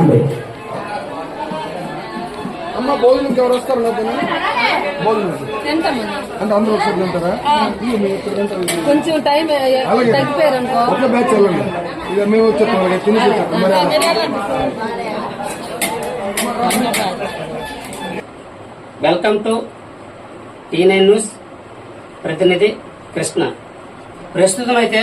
ఉంది అమ్మ భోజనంకి ఎవరు వస్తారు భోజనం. అంటే అందరూ ఒకసారి తింటారా? కొంచెం టైం ఒకే బ్యాచ్ వెళ్ళండి. ఇక మేము వచ్చేస్తాం తిని welcome to T nine news ప్రతినిధి కృష్ణ. ప్రస్తుతం అయితే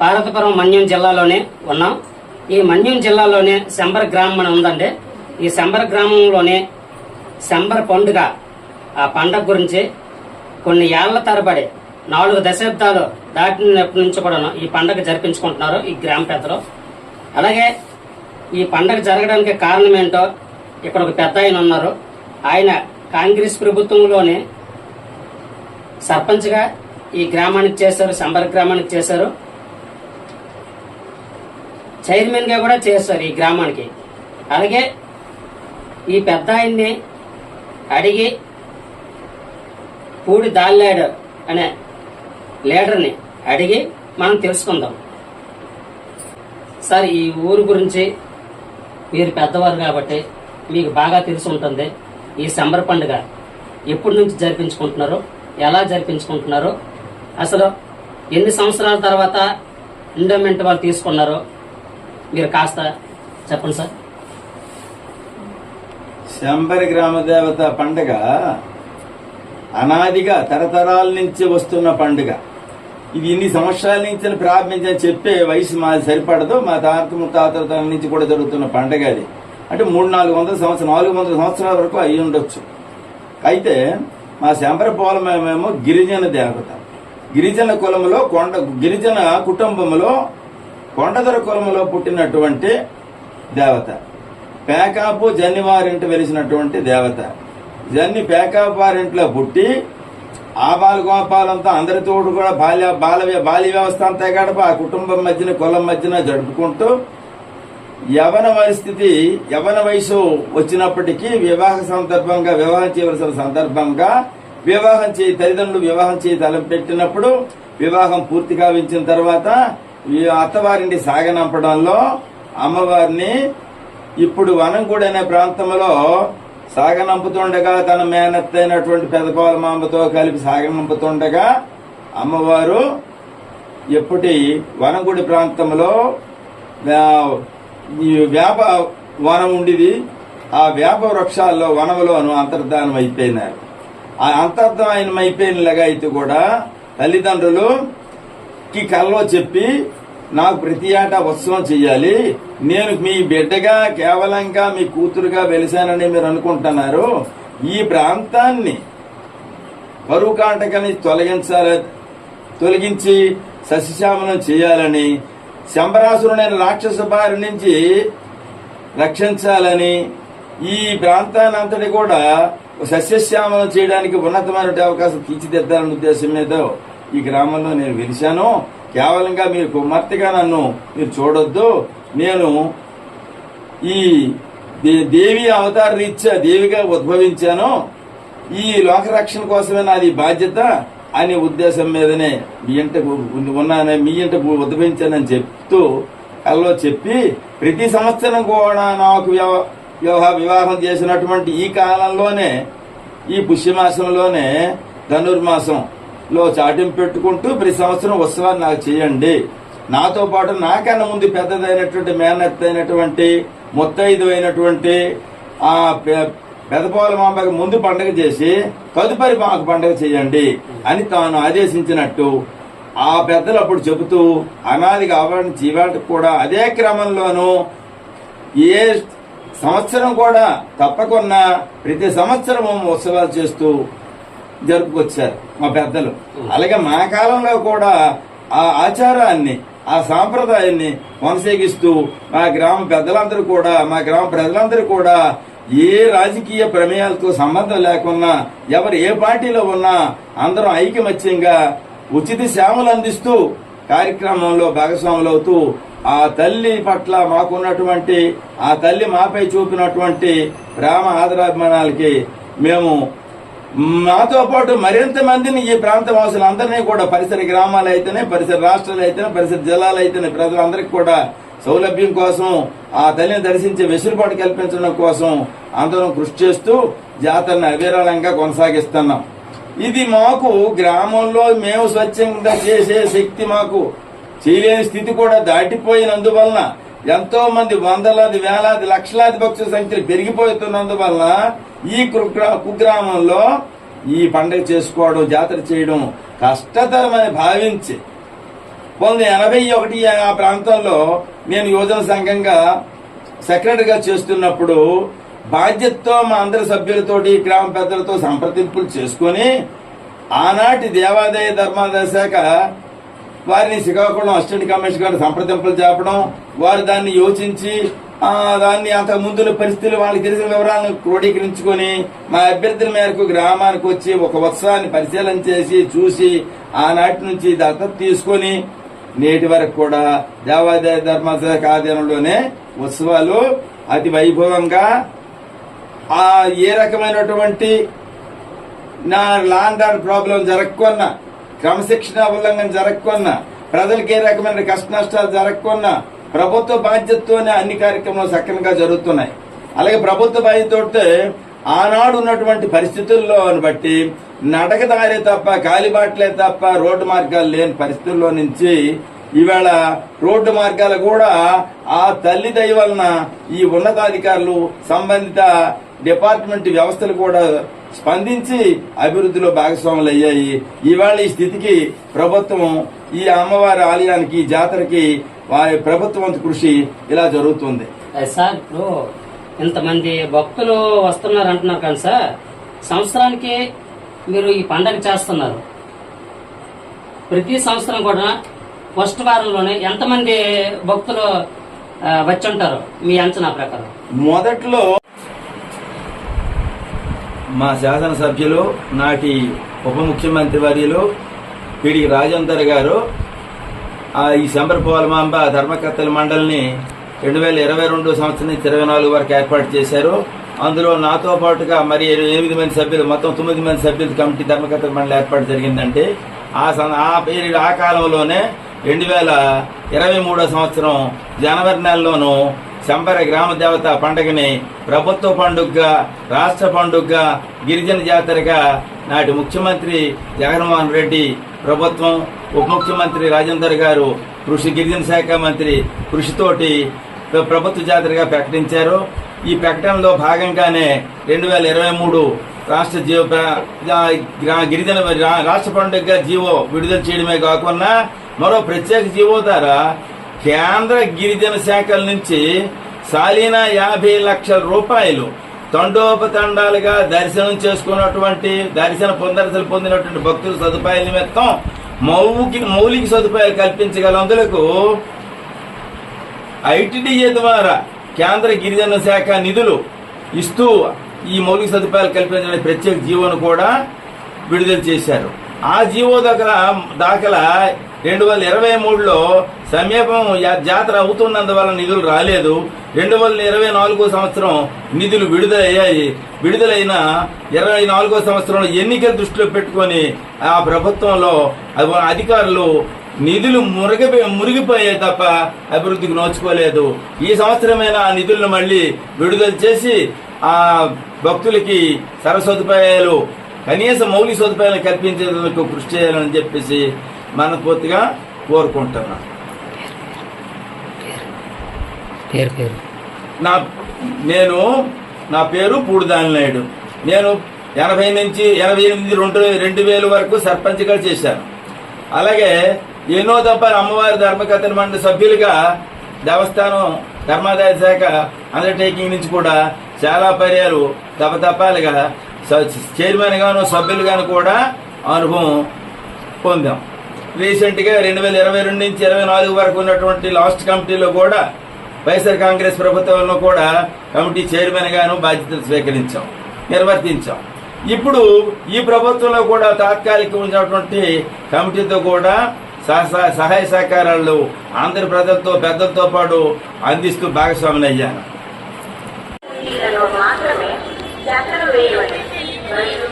పార్వతీపురం మన్యం జిల్లాలోనే ఉన్నాం. ఈ మన్యం జిల్లాలోనే శంబర గ్రామం అని ఉందండి. ఈ శంబర గ్రామంలోనే శంబర పండుగ ఆ పండగ గురించి కొన్ని ఏళ్ళ తరబడి నాలుగు దశాబ్దాలు దాటినప్పటి నుంచి కూడా ఈ పండగ జరిపించుకుంటున్నారు ఈ గ్రామ పెద్దలు. అలాగే ఈ పండగ జరగడానికి కారణం ఏంటో ఇక్కడ ఒక పెద్ద ఆయన ఉన్నారు. ఆయన కాంగ్రెస్ ప్రభుత్వంలోనే సర్పంచ్గా ఈ గ్రామానికి చేశారు సంబర గ్రామానికి చేశారు. చైర్మన్గా కూడా చేస్తారు ఈ గ్రామానికి. అలాగే ఈ పెద్ద ఆయన్ని అడిగి పూడి దాల్లాడు అనే లీడర్ని అడిగి మనం తెలుసుకుందాం. సార్ ఈ ఊరు గురించి మీరు పెద్దవారు కాబట్టి మీకు బాగా తెలిసి ఉంటుంది. ఈ సంబర పండుగ ఎప్పటి నుంచి జరిపించుకుంటున్నారు? ఎలా జరిపించుకుంటున్నారు? అసలు ఎన్ని సంవత్సరాల తర్వాత ఎండోమెంట్ వాళ్ళు తీసుకున్నారు? మీరు కాస్త చెప్పండి సార్. శంబరి గ్రామ దేవత పండుగ అనాదిగా తరతరాల నుంచి వస్తున్న పండుగ. ఇది ఇన్ని సంవత్సరాల నుంచి ప్రారంభించని చెప్పే వయసు మాది సరిపడదు. మా తాత ముత్తాతల నుంచి కూడా జరుగుతున్న పండుగ అది. అంటే మూడు నాలుగు వందల సంవత్సరం నాలుగు వందల సంవత్సరాల వరకు అయి ఉండొచ్చు. అయితే మా శంబర పోలమేమో గిరిజన దేవత. గిరిజన కులములో కొండ గిరిజన కుటుంబంలో కొండదొర కులములో పుట్టినటువంటి దేవత. పేకాపు జన్నివారింటి వెలిసినటువంటి దేవత. జన్ని పేకాపు వారింట్లో పుట్టి ఆ బాలగోపాలంతా అందరితోడు కూడా బాల్య బాల బాల్య వ్యవస్థ అంతా గడప ఆ కుటుంబం మధ్యన కులం మధ్యన జరుపుకుంటూ యవన పరిస్థితి యవన వయసు వచ్చినప్పటికీ వివాహ సందర్భంగా వివాహం చేయవలసిన సందర్భంగా వివాహం చేయి తల్లిదండ్రులు వివాహం చేయి తలం పెట్టినప్పుడు వివాహం పూర్తి కావించిన తర్వాత ఈ అత్తవారింటి సాగనంపడంలో అమ్మవారిని ఇప్పుడు వనంగూడ అనే ప్రాంతంలో సాగనంపుతుండగా తన మేనత్తైనటువంటి పెదపాల మాంబతో కలిపి సాగనంపుతుండగా అమ్మవారు ఎప్పటి వనంగుడి ప్రాంతంలో ఈ వేప వనం ఉండేది. ఆ వేప వృక్షాల్లో వనంలోను అంతర్ధానం అయిపోయినారు ఆ అంతర్ధానం అయిపోయినలాగా అయితే కూడా తల్లిదండ్రులు కి కల్లో చెప్పి నాకు ప్రతి ఏటా ఉత్సవం చెయ్యాలి. నేను మీ బిడ్డగా కేవలంగా మీ కూతురుగా వెలిశానని మీరు అనుకుంటున్నారు. ఈ ప్రాంతాన్ని పరువు కాంటకని తొలగించాల తొలగించి సస్యశ్యామలం చేయాలని శంబరాసురుడైన రాక్షస బారి నుంచి రక్షించాలని ఈ ప్రాంతాన్ని అంతటి కూడా సస్యశ్యామనం చేయడానికి ఉన్నతమైన అవకాశం తీర్చిదిద్దాలనే ఉద్దేశం మీద ఈ గ్రామంలో నేను వెలిశాను. కేవలంగా మీరు కుమార్తెగా నన్ను మీరు చూడొద్దు. నేను ఈ దే- దేవి అవతార రీత్యా దేవిగా ఉద్భవించాను. ఈ లోక రక్షణ కోసమే నాది బాధ్యత అనే ఉద్దేశం మీదనే మీ ఇంట ఉన్నానే మీ ఇంట ఉద్భవించానని చెప్తూ కల్లో చెప్పి ప్రతి సంవత్సరం కూడా నాకు వివాహ వివాహం చేసినటువంటి ఈ కాలంలోనే ఈ పుష్యమాసంలోనే ధనుర్మాసం లో చాటింపు పెట్టుకుంటూ ప్రతి సంవత్సరం ఉత్సవాన్ని నాకు చేయండి. నాతో పాటు నాకన్నా ముందు పెద్దదైనటువంటి మేనత్ అయినటువంటి ముత్తైదు అయినటువంటి ఆ పెదపోల మాంబకి ముందు పండగ చేసి తదుపరి మాకు పండగ చేయండి అని తాను ఆదేశించినట్టు ఆ పెద్దలు అప్పుడు చెబుతూ అనాదిగా కావాలని జీవాటికి కూడా అదే క్రమంలోనూ ఏ సంవత్సరం కూడా తప్పకుండా ప్రతి సంవత్సరం ఉత్సవాలు చేస్తూ జరుపుకొచ్చారు మా పెద్దలు. అలాగే మా కాలంలో కూడా ఆ ఆచారాన్ని ఆ సాంప్రదాయాన్ని కొనసాగిస్తూ మా గ్రామ పెద్దలందరూ కూడా మా గ్రామ ప్రజలందరూ కూడా ఏ రాజకీయ ప్రమేయాలతో సంబంధం లేకున్నా ఎవరు ఏ పార్టీలో ఉన్నా అందరం ఐకమత్యంగా ఉచిత సేవలు అందిస్తూ కార్యక్రమంలో భాగస్వాములు అవుతూ ఆ తల్లి పట్ల మాకున్నటువంటి ఆ తల్లి మాపై చూపినటువంటి ప్రేమ ఆదరాభిమానాలకి మేము మాతో పాటు మరింత మందిని ఈ ప్రాంత వాసులందరినీ కూడా పరిసర గ్రామాలు అయితేనే పరిసర రాష్ట్రాలు అయితేనే పరిసర జిల్లాలు అయితేనే ప్రజలందరికీ కూడా సౌలభ్యం కోసం ఆ తల్లిని దర్శించే వెసులుబాటు కల్పించడం కోసం అందరం కృషి చేస్తూ జాతరను అవిరాళంగా కొనసాగిస్తున్నాం. ఇది మాకు గ్రామంలో మేము స్వచ్ఛంగా చేసే శక్తి మాకు. చేయలేని స్థితి కూడా దాటిపోయినందువలన ఎంతో మంది వందలాది వేలాది లక్షలాది భక్తుల సంఖ్యలు పెరిగిపోతున్నందువల్ల ఈ కుగ్రా- కుగ్రామంలో ఈ పండగ చేసుకోవడం జాతర చేయడం కష్టతరమని భావించి పంతొమ్మిది ఎనభై ఒకటి ఆ ప్రాంతంలో నేను యువజన సంఘంగా సెక్రటరీగా చేస్తున్నప్పుడు బాధ్యతతో మా అందరి సభ్యులతోటి గ్రామ పెద్దలతో సంప్రదింపులు చేసుకొని ఆనాటి దేవాదాయ ధర్మాదాయ శాఖ వారిని శ్రీకాకుళం అసిస్టెంట్ కమిషనర్ గారు సంప్రదింపులు చేపడం వారు దాన్ని యోచించి దాన్ని అంత ముందున్న పరిస్థితులు వాళ్ళకి తెలిసిన వివరాలను క్రోడీకరించుకొని మా అభ్యర్థుల మేరకు గ్రామానికి వచ్చి ఒక ఉత్సవాన్ని పరిశీలన చేసి చూసి ఆనాటి నుంచి దత్తత తీసుకొని నేటి వరకు కూడా దేవాదాయ ధర్మశాఖ ఆధీనంలోనే ఉత్సవాలు అతి వైభవంగా ఆ ఏ రకమైనటువంటి నా లాండ్ ప్రాబ్లం జరగకున్నా క్రమశిక్షణ ఉల్లంఘన జరగకున్నా ప్రజలకు ఏ రకమైన కష్ట నష్టాలు జరగకున్నా ప్రభుత్వ బాధ్యతతోనే అన్ని కార్యక్రమాలు సక్రమంగా జరుగుతున్నాయి. అలాగే ప్రభుత్వ బాధ్యతతో ఆనాడు ఉన్నటువంటి పరిస్థితుల్లో బట్టి నడకదారే తప్ప కాలిబాట్లే తప్ప రోడ్డు మార్గాలు లేని పరిస్థితుల్లో నుంచి ఈవేళ రోడ్డు మార్గాలు కూడా ఆ తల్లి వలన ఈ ఉన్నతాధికారులు సంబంధిత డిపార్ట్మెంట్ వ్యవస్థలు కూడా స్పందించి అభివృద్ధిలో భాగస్వాములు అయ్యాయి ఇవాళ ఈ స్థితికి ప్రభుత్వం ఈ అమ్మవారి ఆలయానికి జాతరకి వారి ప్రభుత్వం కృషి ఇలా జరుగుతుంది. సార్ ఇప్పుడు ఇంతమంది భక్తులు వస్తున్నారు అంటున్నారు కానీ సార్ సంవత్సరానికి మీరు ఈ పండగ చేస్తున్నారు. ప్రతి సంవత్సరం కూడా ఫస్ట్ వారంలోనే ఎంతమంది భక్తులు వచ్చి ఉంటారు? మీ అంచనా ప్రకారం. మొదట్లో మా శాసనసభ్యులు నాటి ఉప ముఖ్యమంత్రి వర్యులు పిడి రాజేందర్ గారు ఆ ఈ శంబరపోలమాంబ ధర్మకర్తల మండలిని రెండు వేల ఇరవై రెండు సంవత్సరం నుంచి ఇరవై నాలుగు వరకు ఏర్పాటు చేశారు. అందులో నాతో పాటుగా మరి ఎనిమిది మంది సభ్యులు మొత్తం తొమ్మిది మంది సభ్యుల కమిటీ ధర్మకర్తల మండలి ఏర్పాటు జరిగిందంటే ఆ ఆ పీరియడ్ ఆ కాలంలోనే రెండు వేల ఇరవై మూడో సంవత్సరం జనవరి నెలలోనూ చంబర గ్రామ దేవత పండుగని ప్రభుత్వ పండుగగా రాష్ట్ర పండుగగా గిరిజన జాతరగా నాటి ముఖ్యమంత్రి జగన్మోహన్ రెడ్డి ప్రభుత్వం ఉప ముఖ్యమంత్రి రాజేందర్ గారు కృషి గిరిజన శాఖ మంత్రి కృషితోటి ప్రభుత్వ జాతరగా ప్రకటించారు. ఈ ప్రకటనలో భాగంగానే రెండు వేల ఇరవై మూడు రాష్ట్ర జీవో గిరిజన రాష్ట్ర పండుగగా జీవో విడుదల చేయడమే కాకుండా మరో ప్రత్యేక జీవో ద్వారా కేంద్ర గిరిజన శాఖల నుంచి సాలీనా యాభై లక్షల రూపాయలు తండోపతండాలుగా దర్శనం చేసుకున్నటువంటి దర్శన పొందరసలు పొందినటువంటి భక్తుల సదుపాయాల నిమిత్తం మౌకి మౌలిక సదుపాయాలు కల్పించగల అందులకు ఐటీడీఏ ద్వారా కేంద్ర గిరిజన శాఖ నిధులు ఇస్తూ ఈ మౌలిక సదుపాయాలు కల్పించడానికి ప్రత్యేక జీవోను కూడా విడుదల చేశారు. ఆ జీవో దగ్గర దాఖలా రెండు వేల ఇరవై మూడులో సమీపం జాతర అవుతున్నందువల్ల నిధులు రాలేదు. రెండు వేల ఇరవై నాలుగో సంవత్సరం నిధులు విడుదలయ్యాయి. విడుదలైన ఇరవై నాలుగో సంవత్సరంలో ఎన్నికల దృష్టిలో పెట్టుకొని ఆ ప్రభుత్వంలో అధికారులు నిధులు మురిగిపోయి మురిగిపోయాయి తప్ప అభివృద్ధికి నోచుకోలేదు. ఈ సంవత్సరమైనా ఆ నిధులను మళ్ళీ విడుదల చేసి ఆ భక్తులకి సరసదుపాయాలు కనీస మౌలిక సదుపాయాలు కల్పించేందుకు కృషి చేయాలని చెప్పేసి మనస్ఫూర్తిగా కోరుకుంటున్నాను పేరు పేరు. నా నేను నా పేరు పూడిదాని నాయుడు. నేను ఎనభై నుంచి ఎనభై ఎనిమిది రెండు రెండు వేల వరకు సర్పంచ్గా చేశాను. అలాగే ఎన్నో తప్ప అమ్మవారి ధర్మకర్తల మండలి సభ్యులుగా దేవస్థానం ధర్మాదాయ శాఖ అండర్టేకింగ్ నుంచి కూడా చాలా పర్యాలు తపతపాలుగా చైర్మన్ గాను సభ్యులు గాను కూడా అనుభవం పొందాం. రీసెంట్గా రెండు వేల ఇరవై రెండు నుంచి ఇరవై నాలుగు వరకు ఉన్నటువంటి లాస్ట్ కమిటీలో కూడా వైఎస్ఆర్ కాంగ్రెస్ ప్రభుత్వంలో కూడా కమిటీ చైర్మన్ గాను బాధ్యతలు స్వీకరించాం నిర్వర్తించాం. ఇప్పుడు ఈ ప్రభుత్వంలో కూడా తాత్కాలిక ఉన్నటువంటి కమిటీతో కూడా సహ- సహాయ సహకారాలు ఆంధ్ర ప్రజలతో పెద్దలతో పాటు అందిస్తూ భాగస్వామిని అయ్యాను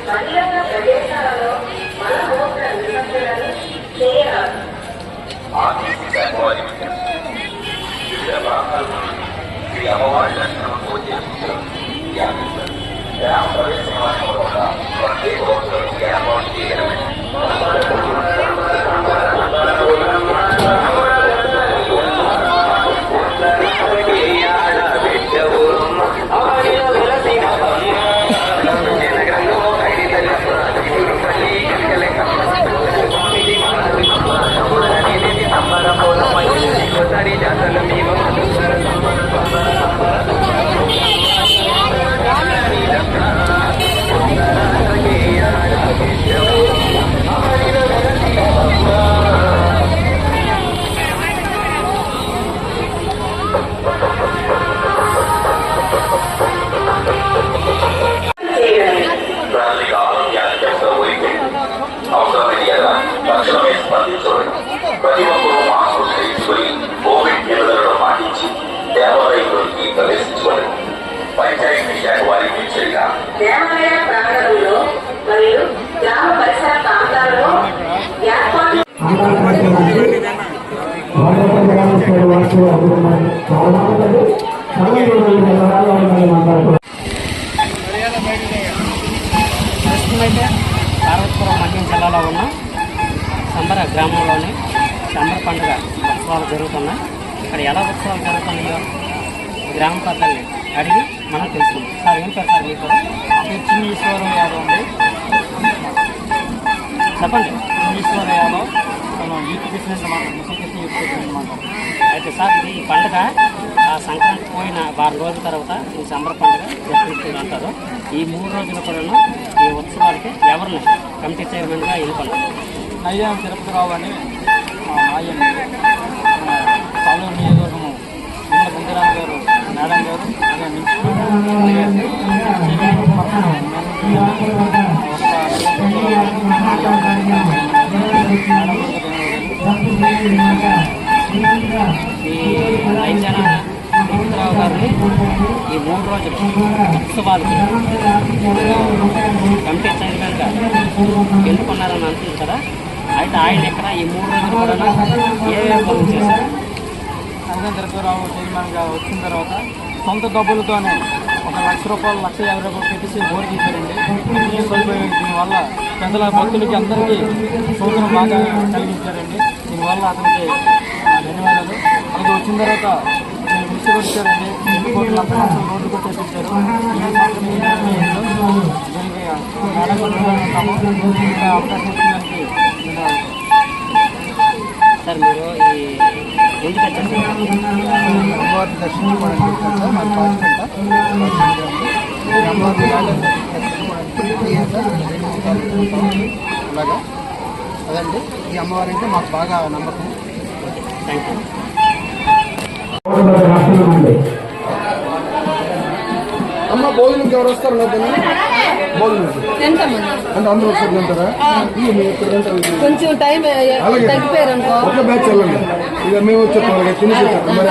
బహిరంగ ప్రదేశాలలో మన ఓట్ల నిమజ్జనాన్ని చేయరాదు అమ్మవారి దర్శనం గ్రామ ప్రవేశం కూడా ప్రతి ఒక్కరు చేయడమే సంబర పండుగ ఉత్సవాలు జరుగుతున్నాయి. ఇక్కడ ఎలా ఉత్సవాలు జరుగుతున్నాయో గ్రామ పెద్దల్ని అడిగి మనం తెలుసుకుందాం. సార్ ఏం సార్ మీ పేరు? చిన్న ఈశ్వరం యాదవ్ అండి. చెప్పండి. ఈశ్వర యాదవ్. మనం యూత్ ప్రెసిడెంట్ మాట ముస్లిం కృష్ణ యూత్ ప్రెసిడెంట్ మాట. అయితే సార్ ఈ పండుగ ఆ సంక్రాంతి పోయిన వారం రోజుల తర్వాత ఈ సంబర పండుగ జరుపుకుంటూ అంటారు ఈ మూడు రోజులు కూడా ఈ ఉత్సవాలకి ఎవరిని కమిటీ చైర్మన్గా ఎన్నుకున్నారు నయ్యాం తిరుపతిరావు అని మా మాయన్ సాలూరు నియోజకవర్గము నిన్న గుంజరాజు గారు మేడం గారు అదే ఈ రైతన్న తిరుపతిరావు గారిని ఈ మూడు రోజులు ఉత్సవాలకి కమిటీ చైర్మన్గా ఎన్నుకున్నారని అంటుంది అయితే ఆయన ఎక్కడ ఈ మూడు రోజులు కూడా ఏ పనులు చేశారు నయ్యాం తిరుపతిరావు చైర్మన్గా వచ్చిన తర్వాత సొంత డబ్బులతోనే ఒక లక్ష రూపాయలు లక్ష యాభై రూపాయలు పెట్టేసి బోర్ తీశారండి సదుపాయం దీనివల్ల పెద్దల భక్తులకి అందరికీ సూచన బాగా కలిగించారండి దీనివల్ల అతనికి ధన్యవాదాలు అది వచ్చిన తర్వాత నేను మిస్ కొట్టారండి ఎన్ని కోట్లు అంత లక్షల రోడ్లు కూడా దీనికి అవకాశం సార్ మీరు ఈ ఎందుకు వచ్చారు అమ్మవారి దర్శించుకోవడానికి వచ్చాను సార్. అమ్మవారి గార్డెన్ దర్శించుకోవడానికి అలాగా. అదండి. ఈ అమ్మవారి అంటే మాకు బాగా నమ్మకం. థ్యాంక్ యూ భోజనంకి ఎవరు వస్తారు నాతో భోజనం తింటామన్నా అంటే అందరూ ఒకసారి తింటారా? కొంచెం టైం అలాగే. తగ్గిపోయారనుకో. ఒక బ్యాచ్ వెళ్ళండి. ఇక మేము వచ్చేస్తాం తినేసి మరి